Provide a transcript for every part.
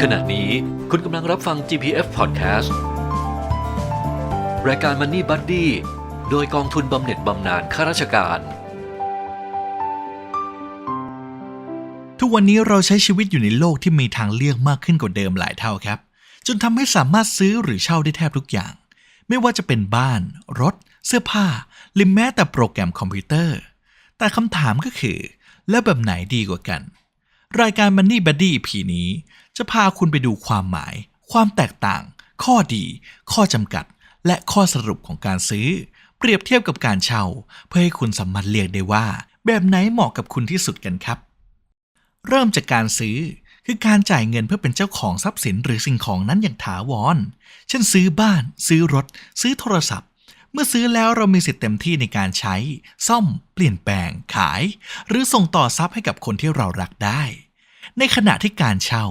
ขณะนี้คุณกำลังรับฟัง GPF Podcast รายการ Money Buddy โดยกองทุนบำเหน็จบำนาญข้าราชการ ทุกวันนี้เราใช้ชีวิตอยู่ในโลกที่มีทางเลือกมากขึ้นกว่าเดิมหลายเท่าครับ จนทำให้สามารถซื้อหรือเช่าได้แทบทุกอย่าง ไม่ว่าจะเป็นบ้าน รถ เสื้อผ้าหรือแม้แต่โปรแกรมคอมพิวเตอร์ แต่คำถามก็คือ แล้วแบบไหนดีกว่ากัน รายการ Money Buddy EP นี้ จะพาคุณไปดูความหมาย ความแตกต่าง ข้อดี ข้อจำกัด และข้อสรุปของการซื้อ เปรียบเทียบกับการเช่า เพื่อให้คุณสามารถเลือกได้ว่า แบบไหนเหมาะกับคุณที่สุดกันครับ เริ่มจากการซื้อคือการจ่ายเงินเพื่อเป็นเจ้าของทรัพย์สินหรือสิ่งของนั้นอย่างถาวร เช่นซื้อบ้าน ซื้อรถ ซื้อโทรศัพท์ เมื่อซื้อแล้วเรามีสิทธิ์เต็มที่ในการใช้ ซ่อม เปลี่ยนแปลง ขาย หรือส่งต่อทรัพย์ให้กับคนที่เรารักได้ ในขณะที่การเช่า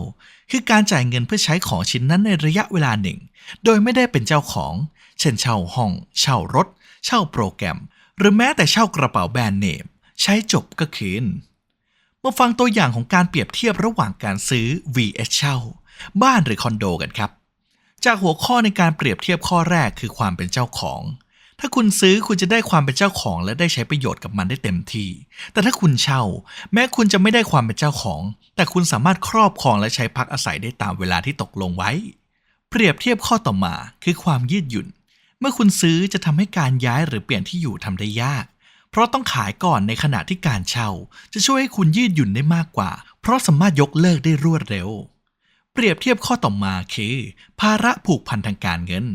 คือการจ่ายเงินเพื่อใช้ของชิ้นนั้นในระยะเวลาหนึ่ง โดยไม่ได้เป็นเจ้าของ เช่นเช่าห้อง เช่ารถ เช่าโปรแกรม หรือแม้แต่เช่ากระเป๋าแบรนด์เนม ใช้จบก็คืนมาฟังตัวอย่างของการเปรียบเทียบระหว่างการซื้อ vs เช่า บ้านหรือคอนโดกันครับ จากหัวข้อในการเปรียบเทียบข้อแรกคือความเป็นเจ้าของ ถ้าคุณซื้อคุณจะได้ความเป็นเจ้าของ และได้ใช้ประโยชน์กับมันได้เต็มที่ แต่ถ้าคุณเช่า แม้คุณจะไม่ได้ความเป็นเจ้าของ แต่คุณสามารถครอบครองและใช้พักอาศัยได้ตามเวลาที่ตกลงไว้ เปรียบเทียบข้อต่อมาคือความยืดหยุ่น เมื่อคุณซื้อจะทำให้การย้ายหรือเปลี่ยนที่อยู่ทำได้ยาก เพราะต้องขายก่อนในขณะที่การเช่า จะช่วยให้คุณยืดหยุ่นได้มากกว่า เพราะสามารถยกเลิกได้รวดเร็ว เปรียบเทียบข้อต่อมาคือภาระผูกพันทางการเงิน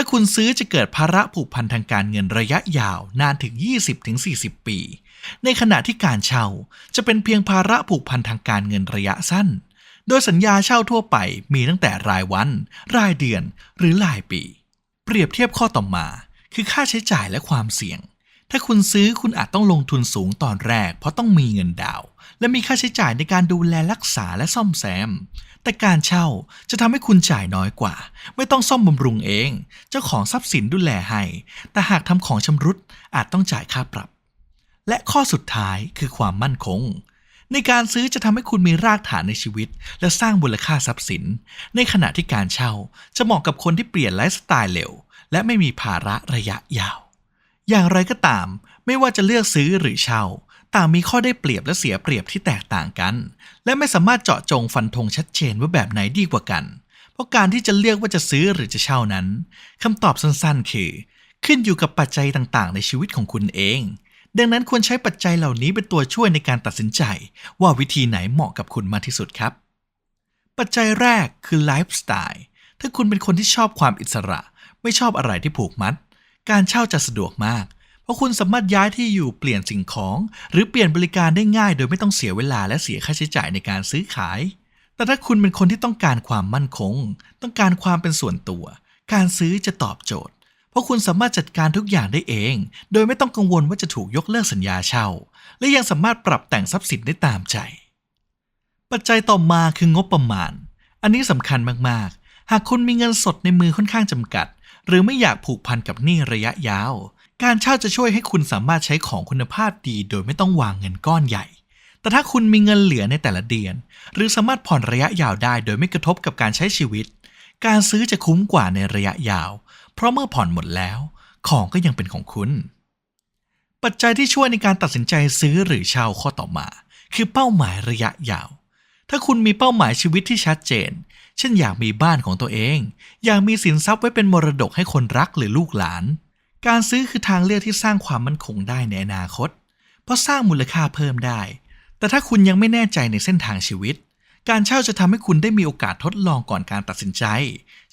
ถ้าคุณซื้อจะเกิดภาระผูกพันทางการเงินระยะยาวนานถึง 20-40 ปี ในขณะที่การเช่าจะเป็นเพียงภาระผูกพันทางการเงินระยะสั้น โดยสัญญาเช่าทั่วไปมีตั้งแต่รายวัน รายเดือน หรือรายปี เปรียบเทียบข้อต่อมา คือค่าใช้จ่ายและความเสี่ยง ถ้าคุณซื้อคุณอาจต้องลงทุนสูงตอนแรก เพราะต้องมีเงินดาว และมีค่าใช้จ่ายในการดูแลรักษาและซ่อมแซม แต่การเช่าจะทำให้คุณจ่ายน้อยกว่า ไม่ต้องซ่อมบำรุงเอง เจ้าของทรัพย์สินดูแลให้ แต่หากทำของชำรุดอาจต้องจ่ายค่าปรับ และข้อสุดท้ายคือความมั่นคงในการซื้อจะทำให้คุณมีรากฐานในชีวิต และสร้างมูลค่าทรัพย์สิน ในขณะที่การเช่าจะเหมาะกับคนที่เปลี่ยนไลฟ์สไตล์เร็ว และไม่มีภาระระยะยาว อย่างไรก็ตาม ไม่ว่าจะเลือกซื้อหรือเช่า ต่างมีข้อได้เปรียบและเสียเปรียบที่แตกต่างกัน และไม่สามารถเจาะจงฟันธงชัดเจนว่าแบบไหนดีกว่ากัน เพราะการที่จะเลือกว่าจะซื้อหรือจะเช่านั้นคำตอบสั้นๆ คือ ขึ้นอยู่กับปัจจัยต่างๆ ในชีวิตของคุณเอง ดังนั้นควรใช้ปัจจัยเหล่านี้เป็นตัวช่วยในการตัดสินใจ ว่าวิธีไหนเหมาะกับคุณมากที่สุดครับ ปัจจัยแรกคือไลฟ์สไตล์ถ้าคุณเป็นคนที่ชอบความอิสระ ไม่ชอบอะไรที่ผูกมัด การเช่าจะสะดวกมาก เพราะคุณสามารถย้ายที่อยู่เปลี่ยนสิ่งของ หรือเปลี่ยนบริการได้ง่าย โดยไม่ต้องเสียเวลาและเสียค่าใช้จ่ายในการซื้อขาย แต่ถ้าคุณเป็นคนที่ต้องการความมั่นคง ต้องการความเป็นส่วนตัว การซื้อจะตอบโจทย์ เพราะคุณสามารถจัดการทุกอย่างได้เอง โดยไม่ต้องกังวลว่าจะถูกยกเลิกสัญญาเช่า และยังสามารถปรับแต่งทรัพย์สินได้ตามใจ ปัจจัยต่อมาคืองบประมาณ อันนี้สำคัญมากๆ หากคุณมีเงินสดในมือค่อนข้างจำกัด หรือไม่อยากผูกพันกับหนี้ระยะยาว การเช่าจะช่วยให้คุณสามารถใช้ของคุณภาพดี โดยไม่ต้องวางเงินก้อนใหญ่ แต่ถ้าคุณมีเงินเหลือในแต่ละเดือน หรือสามารถผ่อนระยะยาวได้ โดยไม่กระทบกับการใช้ชีวิต การซื้อจะคุ้มกว่าในระยะยาว เพราะเมื่อผ่อนหมดแล้ว ของก็ยังเป็นของคุณ ปัจจัยที่ช่วยในการตัดสินใจซื้อหรือเช่าข้อต่อมา คือเป้าหมายระยะยาวถ้าคุณมีเป้าหมายชีวิตที่ชัดเจน เช่นอยากมีบ้านของตัวเอง อยากมีสินทรัพย์ไว้เป็นมรดกให้คนรักหรือลูกหลาน การซื้อคือทางเลือกที่สร้างความมั่นคงได้ในอนาคต เพราะสร้างมูลค่าเพิ่มได้ แต่ถ้าคุณยังไม่แน่ใจในเส้นทางชีวิต การเช่าจะทำให้คุณได้มีโอกาสทดลองก่อนการตัดสินใจ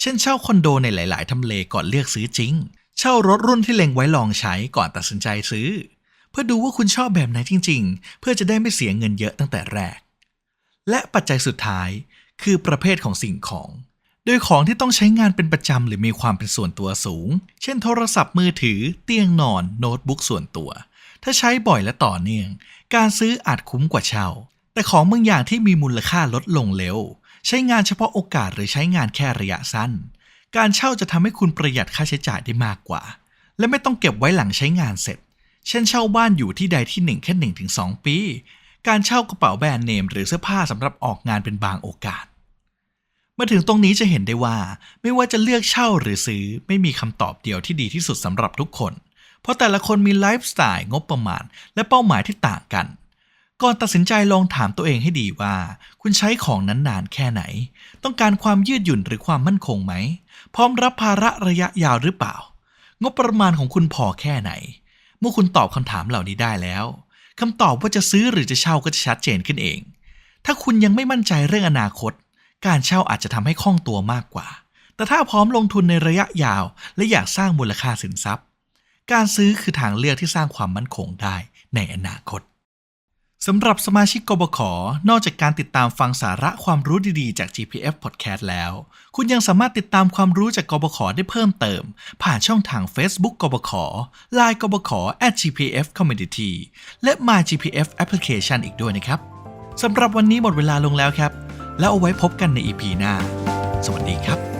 เช่นเช่าคอนโดในหลาย ๆทำเลก่อนเลือกซื้อจริง เช่ารถรุ่นที่เล็งไว้ลองใช้ก่อนตัดสินใจซื้อ เพื่อดูว่าคุณชอบแบบไหนจริง ๆ เพื่อจะได้ไม่เสียเงินเยอะตั้งแต่แรกและปัจจัยสุดท้าย คือประเภทของสิ่งของ โดยของที่ต้องใช้งานเป็นประจำหรือมีความเป็นส่วนตัวสูง เช่นโทรศัพท์มือถือ เตียงนอน โน้ตบุ๊กส่วนตัว ถ้าใช้บ่อยและต่อเนื่อง การซื้ออาจคุ้มกว่าเช่า แต่ของบางอย่างที่มีมูลค่าลดลงเร็ว ใช้งานเฉพาะโอกาสหรือใช้งานแค่ระยะสั้น การเช่าจะทำให้คุณประหยัดค่าใช้จ่ายได้มากกว่า และไม่ต้องเก็บไว้หลังใช้งานเสร็จ เช่นเช่าบ้านอยู่ที่ใดที่หนึ่งแค่หนึ่งถึงสองปี การเช่ากระเป๋าแบรนด์เนมหรือเสื้อผ้าสำหรับออกงานเป็นบางโอกาส มาถึงตรงนี้จะเห็นได้ว่าไม่ว่าจะเลือกเช่าหรือซื้อไม่มีคำตอบเดียวที่ดีที่สุดสำหรับทุกคน เพราะแต่ละคนมีไลฟ์สไตล์งบประมาณ และเป้าหมายที่ต่างกัน ก่อนตัดสินใจลองถามตัวเองให้ดีว่า คุณใช้ของนั้นนานแค่ไหน ต้องการความยืดหยุ่นหรือความมั่นคงไหม พร้อมรับภาระระยะยาวหรือเปล่า งบประมาณของคุณพอแค่ไหน เมื่อคุณตอบคำถามเหล่านี้ได้แล้ว คำตอบว่าจะซื้อหรือจะเช่าก็จะชัดเจนขึ้นเอง ถ้าคุณยังไม่มั่นใจเรื่องอนาคต การเช่าอาจจะทำให้คล่องตัวมากกว่า แต่ถ้าพร้อมลงทุนในระยะยาว และอยากสร้างมูลค่าสินทรัพย์ การซื้อคือทางเลือกที่สร้างความมั่นคงได้ในอนาคต สำหรับสมาชิกกบข นอกจากการติดตามฟังสาระความรู้ดีๆ จาก GPF Podcast แล้ว คุณยังสามารถติดตามความรู้จากกบข ได้เพิ่มเติม ผ่านช่องทาง Facebook กบข Line กบข @gpf community และ My GPF Application อีกด้วยนะครับ สำหรับวันนี้หมดเวลาลงแล้วครับ แล้วเอาไว้พบกันใน EP หน้า สวัสดีครับ